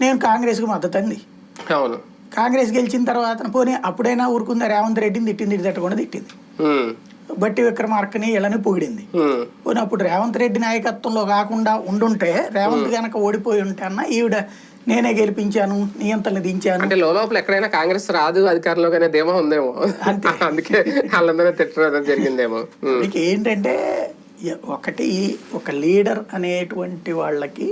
నేను కాంగ్రెస్కి మద్దతు అంది అవును. కాంగ్రెస్ గెలిచిన తర్వాత పోనీ అప్పుడైనా ఊరుకుందా? రేవంత్ రెడ్డిని తిట్టింది ఇటు తిట్టకుండా తిట్టింది. బట్టి విక్రమార్కని వీళ్ళని పొగిడింది. పోనీ అప్పుడు రేవంత్ రెడ్డి నాయకత్వంలో కాకుండా ఉండుంటే రేవంత్ గనక ఓడిపోయి ఉంటే అన్న ఈవిడ నేనే గెలిపించాను నియంత్రణ దించాను. అంటే లోపల ఎక్కడైనా కాంగ్రెస్ రాదు అధికారంలోకి అనే ధీమా ఉందేమో. అంతే. అందుకే వాళ్ళందరూ తిట్టడం జరిగిందేమో. ఏంటంటే ఒకటి ఒక లీడర్ అనేటువంటి వాళ్ళకి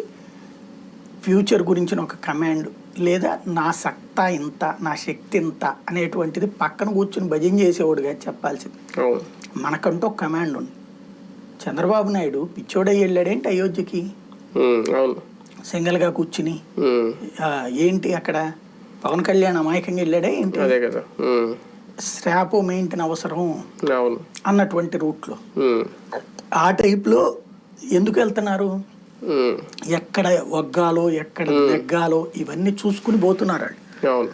ఫ్యూచర్ గురించిన ఒక కమాండ్ లేదా నా సత్తా ఇంత నా శక్తి ఇంత అనేటువంటిది పక్కన కూర్చుని భజన చేసేవాడుగా చెప్పాల్సింది. మనకంటూ ఒక కమాండ్ ఉంది. చంద్రబాబు నాయుడు పిచ్చోడై వెళ్ళాడేంటి అయోధ్యకి? సింగిల్గా కూర్చుని ఏంటి అక్కడ? పవన్ కళ్యాణ్ అమాయకంగా వెళ్ళాడే ఏంటి? స్రాపో మెయింటైన్ అవసరం అన్నటువంటి రూట్లో. ఆ టైప్లో ఎందుకు వెళ్తున్నారు? ఎక్కడ వగ్గాలో ఎక్కడ నెగ్గాలో ఇవన్నీ చూసుకుని పోతున్నారు వాళ్ళు.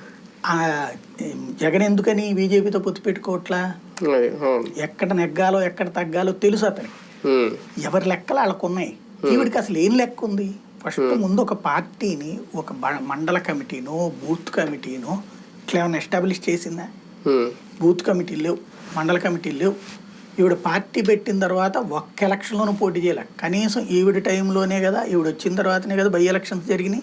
జగన్ ఎందుకని బీజేపీతో పొత్తు పెట్టుకోవట్లా? ఎక్కడ నెగ్గాలో ఎక్కడ తగ్గాలో తెలుసు అతనికి. ఎవరి లెక్కలు వాళ్ళకు ఉన్నాయి ఈవిడికి అసలు ఏం లెక్క ఉంది? ఫస్ట్ ముందు ఒక పార్టీని ఒక మండల కమిటీనో బూత్ కమిటీనో ఇట్లా ఏమైనా ఎస్టాబ్లిష్ చేసిందా? బూత్ కమిటీలు లేవు మండల కమిటీలు లేవు. ఈవిడ పార్టీ పెట్టిన తర్వాత ఒక్క ఎలక్షన్లోనూ పోటీ చేయలే. కనీసం ఈవిడ టైంలోనే కదా ఈవిడ వచ్చిన తర్వాతనే కదా బై ఎలక్షన్స్ జరిగినాయి.